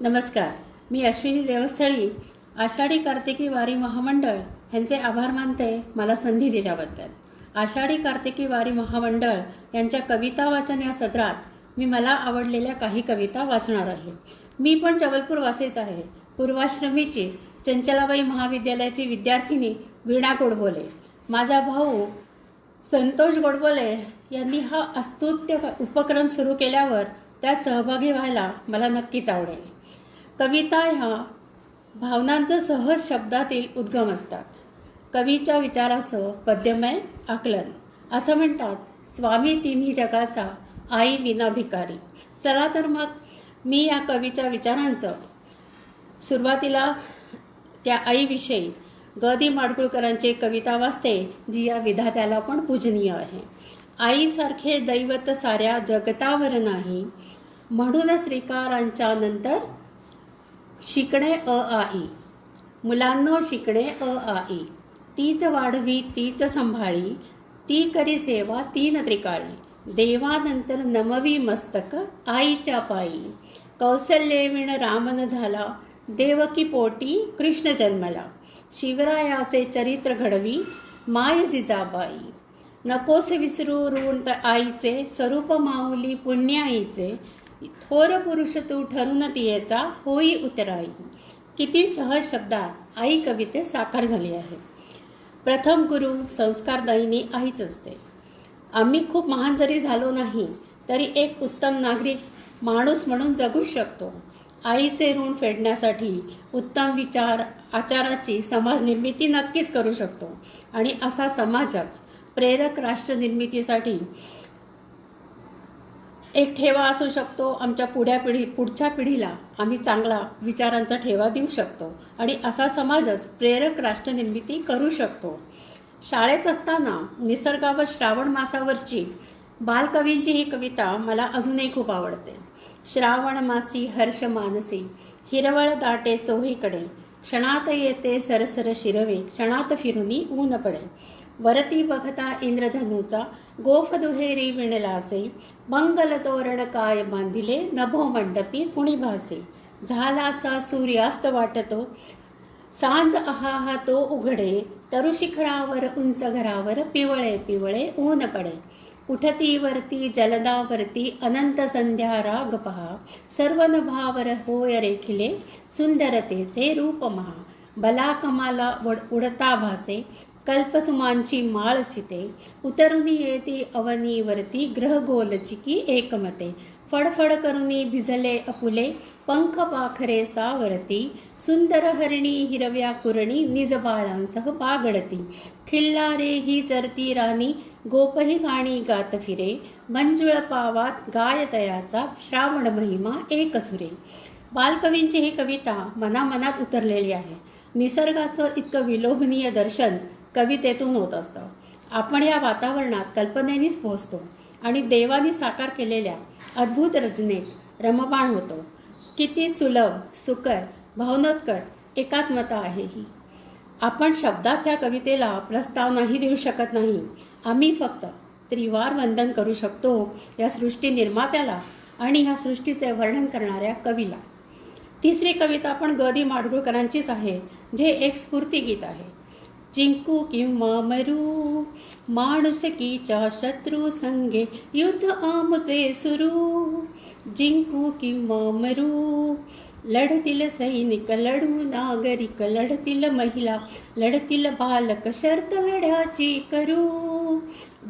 नमस्कार. मी अश्विनी देवस्थळी आषाढी कार्तिकी वारी महामंडळ यांचे आभार मानते मला संधी दिल्याबद्दल. आषाढी कार्तिकी वारी महामंडळ यांच्या कविता वाचन या सत्रात मी मला आवडलेल्या काही कविता वाचणार आहे. मी पण जबलपूर वासीच आहे. पूर्वाश्रमीची चंचलाबाई महाविद्यालयाची विद्यार्थिनी वीणा गोडबोले. माझा भाऊ संतोष गोडबोले यांनी हा अस्तुत्य उपक्रम सुरू केल्यावर त्यात सहभागी व्हायला मला नक्कीच आवडेल. कविता ह्या भावनांचं सहज शब्दातील उद्गम असतात. कवीच्या विचाराचं पद्यमय आकलन. असं म्हणतात स्वामी तिन्ही जगाचा आई विना भिकारी. चला तर मग मी या कवीच्या विचारांचं सुरुवातीला त्या आईविषयी ग दी माडगुळकरांची कविता वाचते जी या विधात्याला पण पूजनीय आहे. आईसारखे दैवत साऱ्या जगतावर नाही म्हणून श्रीकारांच्या नंतर शिकणे अ आई मुलांनो शिकणे अ आई तीच वाढवी तीच संभाळी ती करी सेवा तीन त्रिकाळी देवानंतर नमवी मस्तक आईच्या पायी. कौसल्यविण रामन झाला देवकी पोटी कृष्ण जन्मला. शिवरायाचे चरित्र घडवी माय जिजाबाई नकोस विसरू ऋण आईचे स्वरूप माऊली पुण्याईचे थोर पुरुष तू ठरून तियेचा होई उतराई. किती सहज शब्दात आई कविते साकार झाली आहे. प्रथम गुरु संस्कारदायिनी आईच असते. आम्ही खूप महान जरी झालो नाही तरी एक उत्तम नागरिक माणूस म्हणून जगू शकतो. आईचे ऋण फेडण्यासाठी उत्तम विचार आचाराची समाज निर्मिती नक्कीच करू शकतो. आणि असा समाजच प्रेरक राष्ट्र निर्मितीसाठी एक ठेवा असू शकतो. आमच्या पुढ्या पिढी पुढच्या पिढीला आम्ही चांगला विचारांचा ठेवा देऊ शकतो आणि असा समाजच प्रेरक राष्ट्रनिर्मिती करू शकतो. शाळेत असताना निसर्गावर श्रावण मासावरची बालकवींची ही कविता मला अजूनही खूप आवडते. श्रावण मासी हर्ष मानसी हिरवळ दाटे चोहीकडे क्षणात येते सरसर शिरवे क्षणात फिरुनी ऊन पडे. वरती बघता इंद्रधनुचा गोफ दुहेरी विणलासे मंगल तोरण काय बांधिले नभो मंडपी कुणी भासे झालासा सूर्यास्त वाटतो सांज आहा तो उघडे तरुशिखरावर उंच घरावर पिवळे पिवळे ऊन पडे. उठती वरती जलदावरती अनंत संध्या राग पहा सर्व नभावर होय रेखिले सुंदरतेचे रूप महा. बला कमाला उडता भासे कल्पसुमांची माळ चिते उतरुनी येती अवनीवरती ग्रह गोलचिकी एकमते. फडफड करुनी भिजले अपुले पंख पाखरे सावरती सुंदर हरिणी हिरव्या कुरणी निज बाळांसह बागडती. खिल्लारे ही चरती राणी गोपही गाणी गात फिरे मंजुळ पावात गायतयाचा श्रावण महिमा एक सुरे बालकवींची ही कविता मनामनात उतरलेली आहे. निसर्गाचं इतकं विलोभनीय दर्शन कवितेतून होत असतं. आपण या वातावरणात कल्पनेनीच पोहोचतो आणि देवानी साकार केलेल्या अद्भुत रचनेत रमबाण होतो. किती सुलभ सुकर भावनोत्कट एकात्मता आहे ही. आपण शब्दात ह्या कवितेला प्रस्ताव नाही देऊ शकत नाही. आम्ही फक्त त्रिवार वंदन करू शकतो या सृष्टी निर्मात्याला आणि ह्या सृष्टीचे वर्णन करणाऱ्या कवीला. तिसरी कविता पण ग दी माडगुळकरांचीच आहे जे एक स्फूर्तिगीत आहे. जिंकू किंवा मरू माणुसकीच्या शत्रू संगे युद्ध आमचे सुरू. जिंकू किंवा मरू लढतील सैनिक लढू नागरिक लढतील महिला लढतील बालक शर्त लढ्याची करू.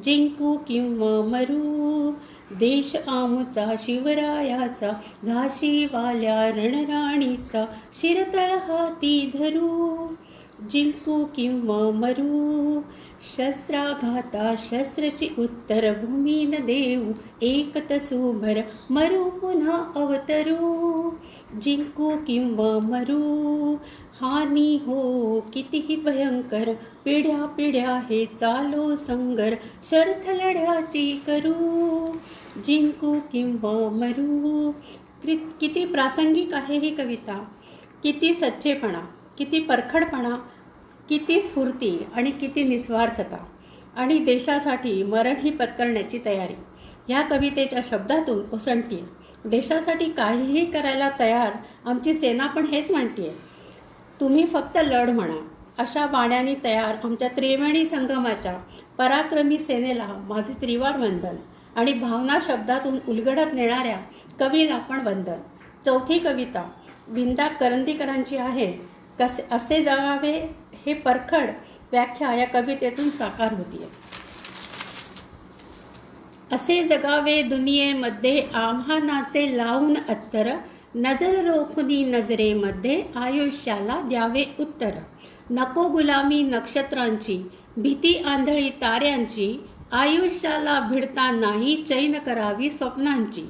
जिंकू किंवा मरू देश आमचा शिवरायाचा झाशीवाल्या रणराणीचा शिरतळ हाती धरू. जिंकू किंवा मरू शस्त्राघाता शस्त्रची उत्तर भूमीन देऊ एकत सुभर मरू पुन्हा अवतरू. जिंकू किंवा मरू हानी हो कितीही भयंकर पिढ्या पिढ्या हे चालो संगर शर्थ लढ्याची करू. जिंकू किंवा मरू कि- किती प्रासंगिक आहे ही कविता. किती सच्चेपणा. किती परखडपणा किती स्फूर्ती आणि किती निस्वार्थता. आणि देशासाठी मरण ही पत्करण्याची तयारी. ह्या कवितेच्या शब्दातून ओसंडते देशासाठी काहीही करायला तयार आमची सेना पण हेच म्हणते तुम्ही फक्त लढ म्हणा. अशा बाण्याने तयार आमच्या त्रिवेणी संगमाच्या पराक्रमी सेनेला माझे त्रिवार वंदन आणि भावना शब्दातून उलगडत नेणाऱ्या कवीला पण वंदन. चौथी कविता विंदा करंदीकरांची आहे. कसे असे जगावे हे परखड व्याख्या या कवितेतून साकार होतीये. असे जगावे दुनियेमध्ये आव्हानाचे लावून अत्तर. नजर रोखुनी नजरेमध्ये आयुष्याला द्यावे उत्तर. नको गुलामी नक्षत्रांची भीती आंधळी ताऱ्यांची. आयुष्याला भिडता नाही चैन करावी स्वप्नांची.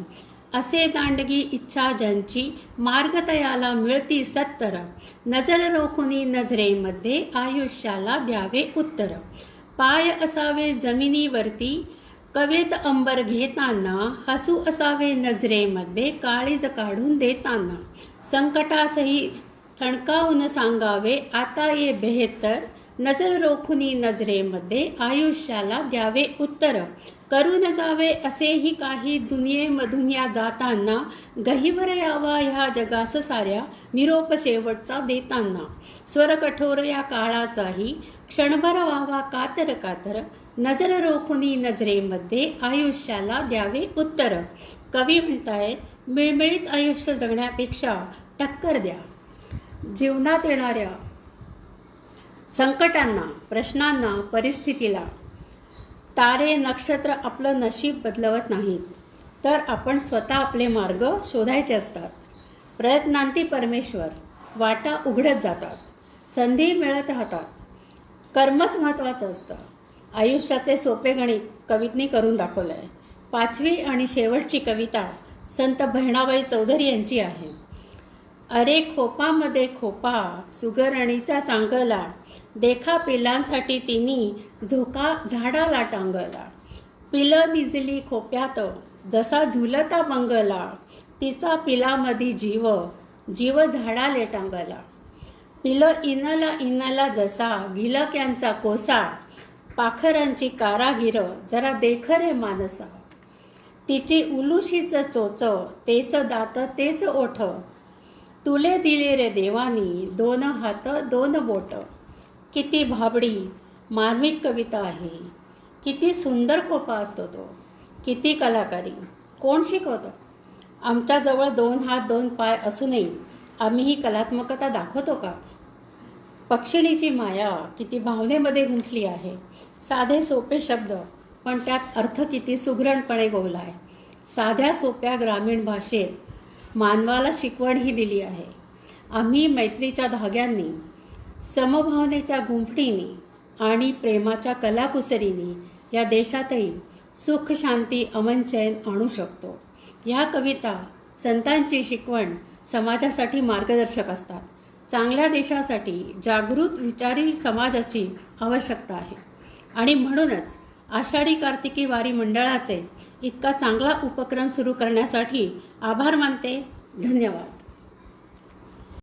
असे दांडगी इच्छा ज्यांची मार्गतयाला मिळती सत्तर नजर रोखुनी नजरेमध्ये आयुष्याला द्यावे उत्तर. पाय असावे जमिनीवरती कवेत अंबर घेताना हसू असावे नजरेमध्ये काळीज काढून देताना. संकटासही ठणकावून सांगावे आता ये बेहतर नजर रोखुनी नजरेमध्ये आयुष्याला द्यावे उत्तर. करून जावे असेही काही दुनियेमधून या जाताना गहिवर यावा ह्या जगास साऱ्या निरोप शेवटचा देताना. स्वर कठोर या काळाचाही क्षणभर व्हावा कातर कातर नजर रोखुनी नजरेमध्ये आयुष्याला द्यावे उत्तर. कवी म्हणतायत मिळमिळीत आयुष्य जगण्यापेक्षा टक्कर द्या. जीवनात येणाऱ्या संकटांना प्रश्नांना परिस्थितीला. तारे नक्षत्र आपलं नशीब बदलवत नाहीत. तर आपण स्वतः आपले मार्ग शोधायचे असतात. प्रयत्नांती परमेश्वर वाटा उघडत जातात. संधी मिळत राहतात. कर्मच महत्त्वाचं असतं. आयुष्याचे सोपे गणित कवितनी करून दाखवलं आहे पाचवी आणि शेवटची कविता संत बहिणाबाई चौधरी यांची आहे. अरे खोपामध्ये खोपा सुगरणीचा चांगला. देखा पिलांसाठी तिने झोका झाडाला टांगला. पिलं निजली खोप्यात जसा झुलता बंगला तिचा पिलामधी जीव जीव झाडाले टांगला. पिलं इनला इनला जसा गिलक्यांचा कोसा पाखरांची कारागिर जरा देखरे मानसा. तिची उलुशीचं चोच तेच दात तेच ओठ तुले दिले रे देवानी दोन हात दोन बोट. किती भाबडी मार्मिक कविता आहे. किती सुंदर खोपा असतो तो. किती कलाकारी. कोण शिकवतो? आमच्याजवळ दोन हात दोन पाय असूनही आम्ही ही कलात्मकता दाखवतो का? पक्षिणीची माया किती भावनेमध्ये गुंफली आहे. साधे सोपे शब्द पण त्यात अर्थ किती सुगरणपणे आहे. साध्या सोप्या ग्रामीण भाषेत मानवाला शिकवण ही दिली आहे. आम्ही मैत्रीच्या धाग्यांनी समभावनेच्या गुंफणीने आणि प्रेमाच्या कलाकुसरीने या देशातही सुख शांती अमन चैन आणू शकतो. ह्या कविता संतांची शिकवण समाजासाठी मार्गदर्शक असतात. चांगल्या देशासाठी जागृत विचारी समाजाची आवश्यकता आहे. आणि म्हणूनच आषाढी कार्तिकी वारी मंडळाचे इतका चांगला उपक्रम सुरू करण्यासाठी आभार मानते. धन्यवाद.